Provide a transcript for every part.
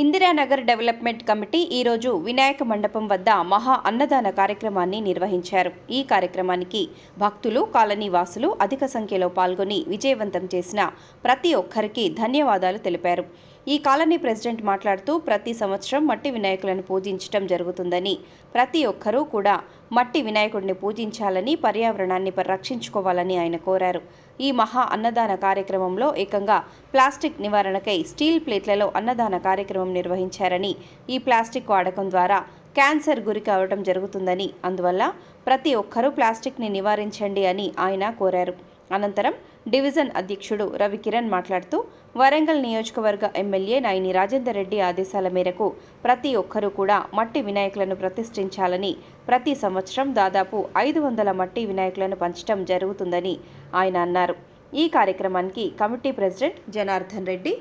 Indiranagar development committee ఈరోజు వినాయక మండపం వద్ద మహా అన్నదాన కార్యక్రమాన్ని నిర్వహించారు. ఈ కార్యక్రమానికి భక్తులు కాలనీ వాసులు అధిక సంఖ్యలో పాల్గొని విజయవంతం చేసిన ప్రతి ఒక్కరికి ధన్యవాదాలు తెలిపారు. ఈ కాలనీ ప్రెసిడెంట్ మాట్లాడుతూ ప్రతి సంవత్సరం మట్టి వినాయకులను పూజించడం జరుగుతుందని ప్రతి ఒక్కరూ కూడా మట్టి వినాయకుడిని పూజించాలని పర్యావరణాన్ని పరిరక్షించుకోవాలని ఆయన కోరారు. ఈ మహా అన్నదాన కార్యక్రమంలో ఏకంగా ప్లాస్టిక్ నివారణకై స్టీల్ ప్లేట్లలో అన్నదాన కార్యక్రమం నిర్వహించారని ఈ ప్లాస్టిక్ వాడకం ద్వారా క్యాన్సర్ గురి కావడం జరుగుతుందని అందువల్ల ప్రతి ఒక్కరూ ప్లాస్టిక్ని నివారించండి అని ఆయన కోరారు. అనంతరం డివిజన్ అధ్యక్షుడు రవికిరణ్ మాట్లాడుతూ వరంగల్ నియోజకవర్గ ఎమ్మెల్యే నాయని రాజేందర్ రెడ్డి ఆదేశాల మేరకు ప్రతి ఒక్కరూ కూడా మట్టి వినాయకులను ప్రతిష్ఠించాలని ప్రతి సంవత్సరం దాదాపు ఐదు వందల మట్టి వినాయకులను పంచడం జరుగుతుందని ఆయన అన్నారు. ఈ కార్యక్రమానికి committee president Janardhan Reddy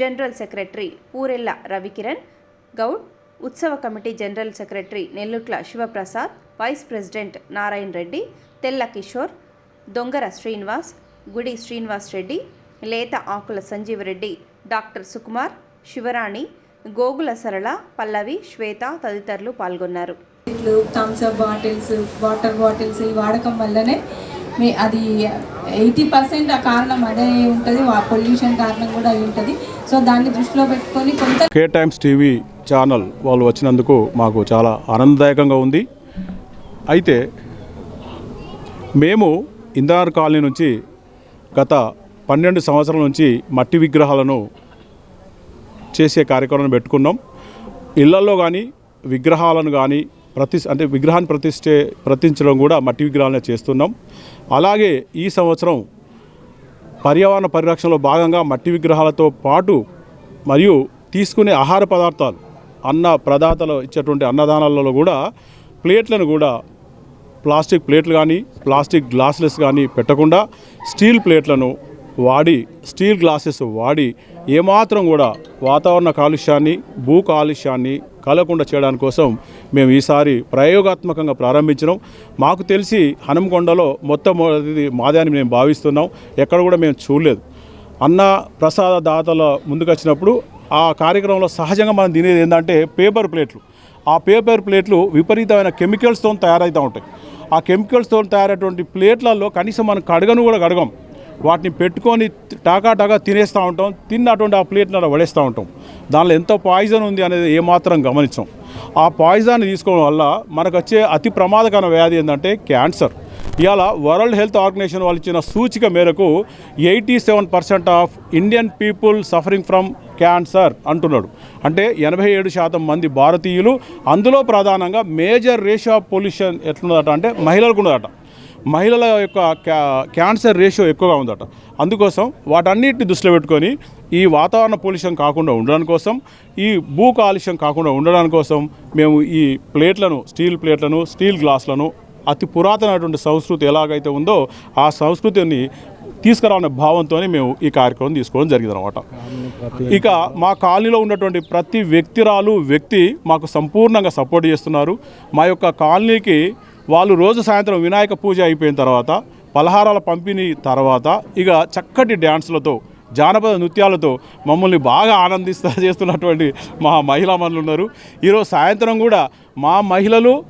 general secretary Purella Ravikiran Goud ఉత్సవ committee general secretary Nellutla Sivaprasad vice president Narayana Reddy Tella Kishore Dongara Srinivas Gudi Srinivas Reddy Letha Akula Sanjeevareddy doctor Sukumar Sivarani Gogula Sarala Pallavi Swetha తదితరులు పాల్గొన్నారు. Thumbs up bottles water bottles ఈ వాడకం వల్లనే మీ అది eighty percent ఆ కారణం అదే ఉంటుంది పొల్యూషన్ కారణం కూడా అయి ఉంటుంది. సో దాన్ని దృష్టిలో పెట్టుకొని కొంత కే టైమ్స్ టీవీ ఛానల్ వాళ్ళు వచ్చినందుకు మాకు చాలా ఆనందదాయకంగా ఉంది. అయితే మేము ఇందిరార్ కాలనీ నుంచి గత పన్నెండు సంవత్సరాల నుంచి మట్టి విగ్రహాలను చేసే కార్యక్రమం పెట్టుకున్నాం. ఇళ్ళలో కానీ విగ్రహాలను కానీ ప్రతి అంటే విగ్రహాన్ని ప్రతిష్ఠే ప్రతిష్ఠించడం కూడా మట్టి విగ్రహాలనే చేస్తున్నాం. అలాగే ఈ సంవత్సరం పర్యావరణ పరిరక్షణలో భాగంగా మట్టి విగ్రహాలతో పాటు మరియు తీసుకునే ఆహార పదార్థాలు అన్న ప్రదాతలు ఇచ్చేటువంటి అన్నదానాలలో కూడా ప్లేట్లను కూడా ప్లాస్టిక్ ప్లేట్లు కానీ ప్లాస్టిక్ గ్లాసెస్ కానీ పెట్టకుండా స్టీల్ ప్లేట్లను వాడి స్టీల్ గ్లాసెస్ వాడి ఏమాత్రం కూడా వాతావరణ కాలుష్యాన్ని భూ కాలుష్యాన్ని కలగకుండా చేయడానికి కోసం మేము ఈసారి ప్రయోగాత్మకంగా ప్రారంభించినాం. మాకు తెలిసి హనుమకొండలో మొట్టమొదటిది మాదే అని మేము భావిస్తున్నాం. ఎక్కడ కూడా మేము చూడలేదు. అన్న ప్రసాద దాతల ముందుకు ఆ కార్యక్రమంలో సహజంగా మనం తినేది ఏంటంటే పేపర్ ప్లేట్లు. ఆ పేపర్ ప్లేట్లు విపరీతమైన కెమికల్స్తో తయారవుతూ ఉంటాయి. ఆ కెమికల్స్తో తయారైనటువంటి ప్లేట్లలో కనీసం మనం కడగను కూడా కడగం. వాటిని పెట్టుకొని టాకాటాగా తినేస్తూ ఉంటాం తిన్నటువంటి ఆ ప్లేట్లను పడేస్తూ ఉంటాం. దానిలో ఎంత పాయిజన్ ఉంది అనేది ఏమాత్రం గమనించాం. ఆ పాయిజన్ తీసుకోవడం వల్ల మనకు వచ్చే అతి ప్రమాదకర వ్యాధి ఏంటంటే క్యాన్సర్. ఇవాళ వరల్డ్ హెల్త్ ఆర్గనైజేషన్ వాళ్ళు ఇచ్చిన సూచిక మేరకు eighty seven percent of Indian people suffering from cancer అంటున్నాడు. అంటే ఎనభై ఏడు శాతం మంది భారతీయులు అందులో ప్రధానంగా మేజర్ రేషియో ఆఫ్ పొల్యూషన్ ఎట్లున్నదట అంటే మహిళలకు ఉన్నదట. మహిళల యొక్క క్యా- క్యాన్సర్ రేషియో ఎక్కువగా ఉందట. అందుకోసం వాటన్నిటిని దృష్టిలో పెట్టుకొని ఈ వాతావరణ పొల్యూషన్ కాకుండా ఉండడం కోసం ఈ భూ కాలుష్యం కాకుండా ఉండడం కోసం మేము ఈ ప్లేట్లను స్టీల్ ప్లేట్లను స్టీల్ గ్లాసులను అతి పురాతనటువంటి సంస్కృతి ఎలాగైతే ఉందో ఆ సంస్కృతిని తీసుకురావాలనే భావంతోనే మేము ఈ కార్యక్రమం తీసుకోవడం జరిగింది అనమాట ఇక మా కాలనీలో ఉన్నటువంటి ప్రతి వ్యక్తిరాలు వ్యక్తి మాకు సంపూర్ణంగా సపోర్ట్ చేస్తున్నారు. మా యొక్క కాలనీకి వాళ్ళు రోజు సాయంత్రం వినాయక పూజ అయిపోయిన తర్వాత పలహారాల పంపిణీ తర్వాత ఇక చక్కటి డ్యాన్స్లతో జానపద నృత్యాలతో మమ్మల్ని బాగా ఆనందిస్తా చేస్తున్నటువంటి మా మహిళా మనులు ఉన్నారు. ఈరోజు సాయంత్రం కూడా మా మహిళలు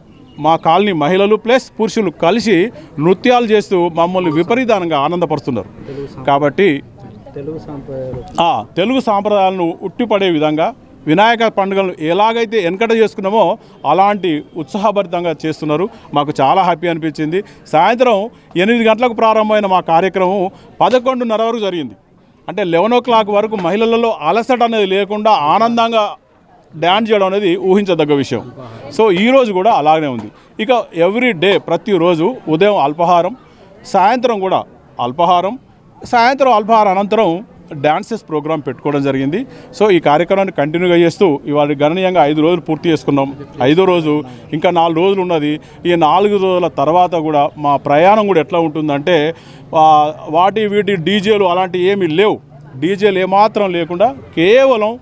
మా కాలనీ మహిళలు ప్లస్ పురుషులు కలిసి నృత్యాలు చేస్తూ మమ్మల్ని విపరీతంగా ఆనందపరుస్తున్నారు. కాబట్టి తెలుగు సాంప్రదాయాలను ఉట్టిపడే విధంగా వినాయక పండుగలను ఎలాగైతే వెనకట చేసుకున్నామో అలాంటి ఉత్సాహభరితంగా చేస్తున్నారు. మాకు చాలా హ్యాపీ అనిపించింది. సాయంత్రం ఎనిమిది గంటలకు ప్రారంభమైన మా కార్యక్రమం పదకొండున్నర వరకు జరిగింది. అంటే లెవెన్ ఓ క్లాక్ వరకు మహిళలలో అలసట అనేది లేకుండా ఆనందంగా డ్యాన్స్ చేయడం అనేది ఊహించదగ్గ విషయం. సో ఈరోజు కూడా అలాగనే ఉంది. ఇక ఎవ్రీ డే ప్రతిరోజు ఉదయం అల్పాహారం సాయంత్రం కూడా అల్పాహారం. సాయంత్రం అల్పాహారం అనంతరం డ్యాన్సెస్ ప్రోగ్రామ్ పెట్టుకోవడం జరిగింది. సో ఈ కార్యక్రమాన్ని కంటిన్యూగా చేస్తూ ఇవాళ గణనీయంగా ఐదు రోజులు పూర్తి చేసుకున్నాం. ఐదో రోజు ఇంకా నాలుగు రోజులు ఉన్నది. ఈ నాలుగు రోజుల తర్వాత కూడా మా ప్రయాణం కూడా ఎట్లా ఉంటుందంటే వాటి వీటి డీజేలు అలాంటివి ఏమీ లేవు. డీజేలు ఏమాత్రం లేకుండా కేవలం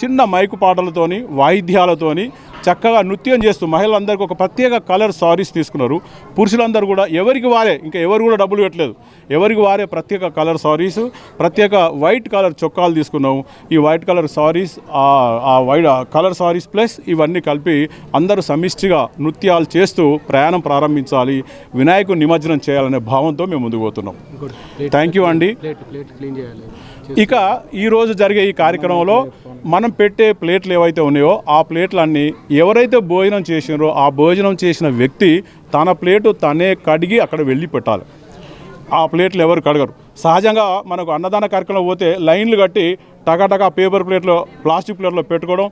చిన్న మైకు పాటలతోని వాయిద్యాలతోని చక్కగా నృత్యం చేస్తూ మహిళలందరికీ ఒక ప్రత్యేక కలర్ సారీస్ తీసుకున్నారు. పురుషులందరూ కూడా ఎవరికి వారే ఇంకా ఎవరు కూడా డబ్బులు పెట్టలేదు ఎవరికి వారే ప్రత్యేక కలర్ సారీస్ ప్రత్యేక వైట్ కలర్ చొక్కాలు తీసుకున్నాము. ఈ వైట్ కలర్ సారీస్ ఆ వైట్ కలర్ సారీస్ ప్లస్ ఇవన్నీ కలిపి అందరూ సమిష్టిగా నృత్యాలు చేస్తూ ప్రయాణం ప్రారంభించాలి వినాయకుడు నిమజ్జనం చేయాలనే భావంతో మేము ముందుకు పోతున్నాం. థ్యాంక్ యూ అండి. ఇక ఈరోజు జరిగే ఈ కార్యక్రమంలో మనం పెట్టే ప్లేట్లు ఏవైతే ఉన్నాయో ఆ ప్లేట్లన్నీ ఎవరైతే భోజనం చేసినారో ఆ భోజనం చేసిన వ్యక్తి తన ప్లేటు తనే కడిగి అక్కడ వెళ్ళి పెట్టాలి ఆ ప్లేట్లు ఎవరు కడగరు. సహజంగా మనకు అన్నదాన కార్యక్రమం పోతే లైన్లు కట్టి టకాటకా పేపర్ ప్లేట్లో ప్లాస్టిక్ ప్లేట్లో పెట్టుకోవడం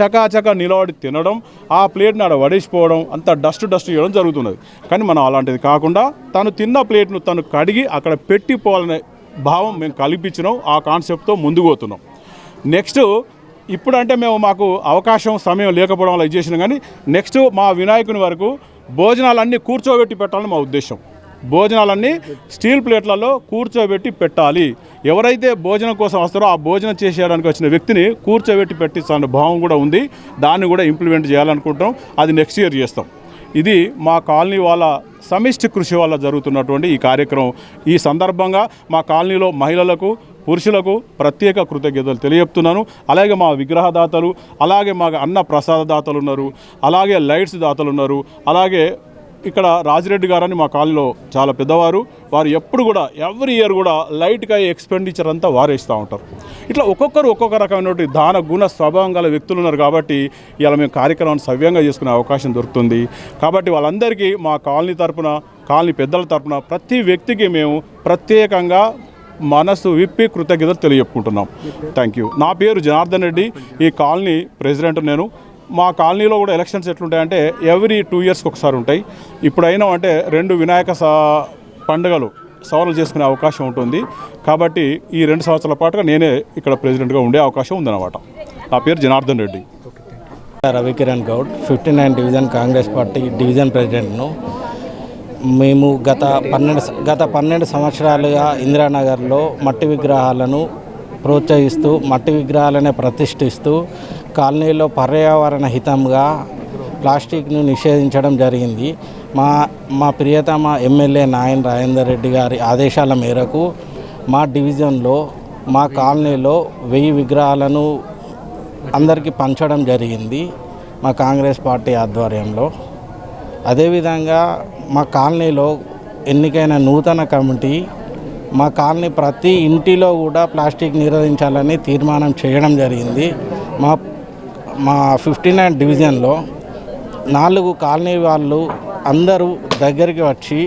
చకా చకా నిలబడి తినడం ఆ ప్లేట్ని ఆడ వడేసిపోవడం అంత డస్ట్ డస్ట్ చేయడం జరుగుతున్నది. కానీ మనం అలాంటిది కాకుండా తను తిన్న ప్లేట్ను తను కడిగి అక్కడ పెట్టిపోవాలనే భావం మేము కల్పించినాం ఆ కాన్సెప్ట్తో ముందుకు పోతున్నాం. నెక్స్ట్ ఇప్పుడంటే మేము మాకు అవకాశం సమయం లేకపోవడం వల్ల చేసినాం కానీ నెక్స్ట్ మా వినాయకుని వరకు భోజనాలన్నీ కూర్చోబెట్టి పెట్టాలని మా ఉద్దేశం. భోజనాలన్నీ స్టీల్ ప్లేట్లలో కూర్చోబెట్టి పెట్టాలి. ఎవరైతే భోజనం కోసం వస్తారో ఆ భోజనం చేసేయడానికి వచ్చిన వ్యక్తిని కూర్చోబెట్టి పెట్టిస్తాను భావం కూడా ఉంది. దాన్ని కూడా ఇంప్లిమెంట్ చేయాలనుకుంటాం అది నెక్స్ట్ ఇయర్ చేస్తాం. ఇది మా కాలనీ వాళ్ళ సమిష్టి కృషి వల్ల జరుగుతున్నటువంటి ఈ కార్యక్రమం. ఈ సందర్భంగా మా కాలనీలో మహిళలకు పురుషులకు ప్రత్యేక కృతజ్ఞతలు తెలియజెప్తున్నాను. అలాగే మా విగ్రహదాతలు అలాగే మా అన్న ప్రసాద దాతలు ఉన్నారు అలాగే లైట్స్ దాతలు ఉన్నారు అలాగే ఇక్కడ రాజిరెడ్డి గారని మా కాలనీలో చాలా పెద్దవారు. వారు ఎప్పుడు కూడా ఎవ్రీ ఇయర్ కూడా లైట్గా ఎక్స్పెండిచర్ అంతా వారేస్తూ ఉంటారు. ఇట్లా ఒక్కొక్కరు ఒక్కొక్క రకమైనటువంటి దాన గుణ స్వభావం గల వ్యక్తులు ఉన్నారు కాబట్టి ఇలా మేము కార్యక్రమాన్ని సవ్యంగా చేసుకునే అవకాశం దొరుకుతుంది. కాబట్టి వాళ్ళందరికీ మా కాలనీ తరపున కాలనీ పెద్దల తరపున ప్రతి వ్యక్తికి మేము ప్రత్యేకంగా మనసు విప్పి కృతజ్ఞతలు తెలియజెప్పుకుంటున్నాం. Thank you. నా పేరు జనార్దన్ రెడ్డి. ఈ కాలనీ ప్రెసిడెంట్ నేను. మా కాలనీలో కూడా ఎలక్షన్స్ ఎట్లుంటాయంటే ఎవ్రీ టూ ఇయర్స్కి ఒకసారి ఉంటాయి. ఇప్పుడైనా అంటే రెండు వినాయక సా పండుగలు సవరలు చేసుకునే అవకాశం ఉంటుంది. కాబట్టి ఈ రెండు సంవత్సరాల పాటుగా నేనే ఇక్కడ ప్రెసిడెంట్గా ఉండే అవకాశం ఉందన్నమాట. నా పేరు Janardhan Reddy. Ravikiran Goud fifty nine division Congress party division ప్రెసిడెంట్ను. మేము గత పన్నెండు గత పన్నెండు సంవత్సరాలుగా ఇందిరానగర్లో మట్టి విగ్రహాలను ప్రోత్సహిస్తూ మట్టి విగ్రహాలనే ప్రతిష్ఠిస్తూ కాలనీలో పర్యావరణ హితంగా ప్లాస్టిక్ను నిషేధించడం జరిగింది. మా మా ప్రియతమ ఎమ్మెల్యే నాయన్ రాజేందర్ రెడ్డి గారి ఆదేశాల మేరకు మా డివిజన్లో మా కాలనీలో వెయ్యి విగ్రహాలను అందరికీ పంచడం జరిగింది మా కాంగ్రెస్ పార్టీ ఆధ్వర్యంలో. అదేవిధంగా మా కాలనీలో ఎన్నికైన నూతన కమిటీ మా కాలనీ ప్రతి ఇంటిలో కూడా ప్లాస్టిక్ నిరోధించాలని తీర్మానం చేయడం జరిగింది. మా మా ఫిఫ్టీ నైన్ డివిజన్లో నాలుగు కాలనీ వాళ్ళు అందరూ దగ్గరికి వచ్చి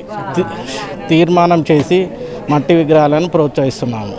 తీర్మానం చేసి మట్టి విగ్రహాలను ప్రోత్సహిస్తున్నాము.